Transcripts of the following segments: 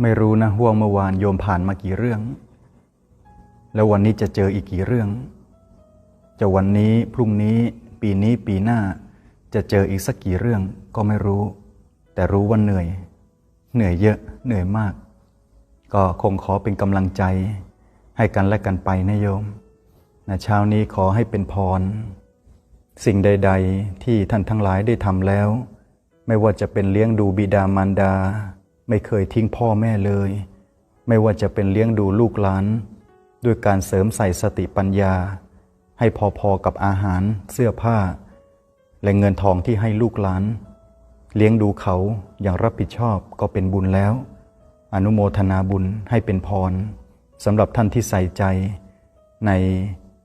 ไม่รู้นะห่วงเมื่อวานโยมผ่านมากี่เรื่อง แล้ววันนี้จะเจออีกกี่เรื่อง จะวันนี้พรุ่งนี้ปีนี้ปีหน้าจะเจออีกสักกี่เรื่องก็ไม่รู้ แต่รู้ว่าเหนื่อย เหนื่อยเยอะเหนื่อยมาก ก็คงขอเป็นกำลังใจ ให้กันและกันไปนะโยมนะเช้านี้ขอให้เป็นพร สิ่งใด ๆ ที่ท่านทั้งหลายได้ทำแล้ว ไม่ว่าจะเป็นเลี้ยงดูบิดามารดา ไม่เคยทิ้งพ่อแม่เลย ไม่ว่าจะเป็นเลี้ยงดูลูกหลาน ด้วยการเสริมใส่สติปัญญา ให้พอๆกับอาหารเสื้อผ้า และเงินทองที่ให้ลูกหลาน เลี้ยงดูเขาอย่างรับผิดชอบก็เป็นบุญแล้ว อนุโมทนาบุญให้เป็นพรสำหรับท่านที่ใส่ใจ ใน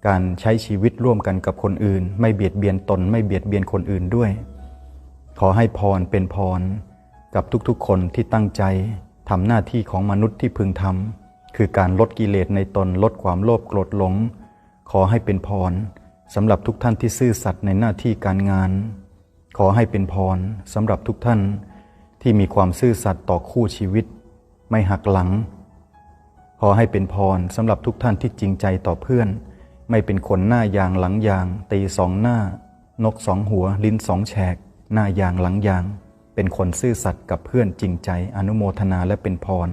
การใช้ชีวิตร่วมกันกับคนอื่น ไม่เบียดเบียนตน ไม่เบียดเบียนคนอื่นด้วย ขอให้พรเป็นพร กับทุกๆ คนที่ตั้งใจทำหน้าที่ของมนุษย์ที่พึงทำคือการลดกิเลสในตนลดความโลภโกรธหลง ขอให้เป็นพรสำหรับทุกท่านที่ซื่อสัตย์ในหน้าที่การงาน ขอให้เป็นพรสำหรับทุกท่านที่มีความซื่อสัตย์ต่อคู่ชีวิต ไม่หักหลัง ขอให้เป็นพรสำหรับทุกท่านที่จริงใจต่อเพื่อน ไม่เป็นคนหน้ายางหลังยาง ตีสองหน้า นกสองหัว ลิ้นสองแฉก หน้ายางหลังยาง เป็นคนซื่อสัตย์กับเพื่อนจริงใจอนุโมทนาและเป็นพร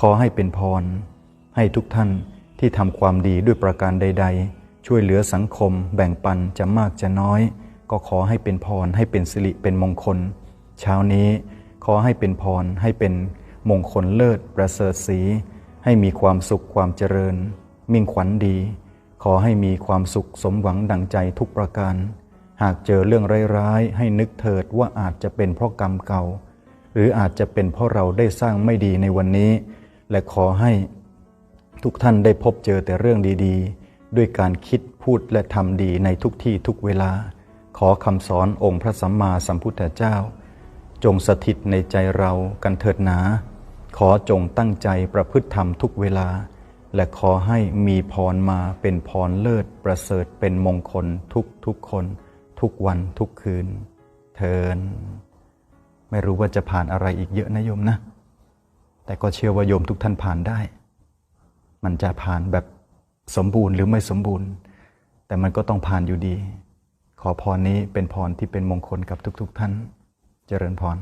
ขอให้เป็นพร ให้ทุกท่านที่ทำความดีด้วยประการใด ๆ ช่วยเหลือสังคม แบ่งปันจะมากจะน้อย ก็ขอให้เป็นพร ให้เป็นสิริเป็นมงคล เช้านี้ขอให้เป็นพร ให้เป็นมงคลเลิศประเสริฐสีให้มีความสุขความเจริญ มิ่งขวัญดี ขอให้มีความสุขสมหวังดังใจทุกประการากเจอเรื่องร้ายๆ ให้นึกเถิดว่าอาจจะเป็นเพราะกรรมเก่า หรืออาจจะเป็นเพราะเราได้สร้างไม่ดีในวันนี้ และขอให้ทุกท่านได้พบเจอแต่เรื่องดีๆ ด้วยการคิดพูดและทำดีในทุกที่ทุกเวลา ขอคำสอนองค์พระสัมมาสัมพุทธเจ้า จงสถิตในใจเรากันเถิดหนา ขอจงตั้งใจประพฤติธรรมทุกเวลา และขอให้มีพรมาเป็นพรเลิศประเสริฐเป็นมงคลทุกทุกคน ทุกวันทุกคืน เทิน ไม่รู้ว่าจะผ่านอะไรอีกเยอะนะโยมนะ แต่ก็เชื่อว่าโยมทุกท่านผ่านได้ มันจะผ่านแบบสมบูรณ์หรือไม่สมบูรณ์ แต่มันก็ต้องผ่านอยู่ดี ขอพรนี้เป็นพรที่เป็นมงคลกับทุก ๆ ท่าน เจริญพร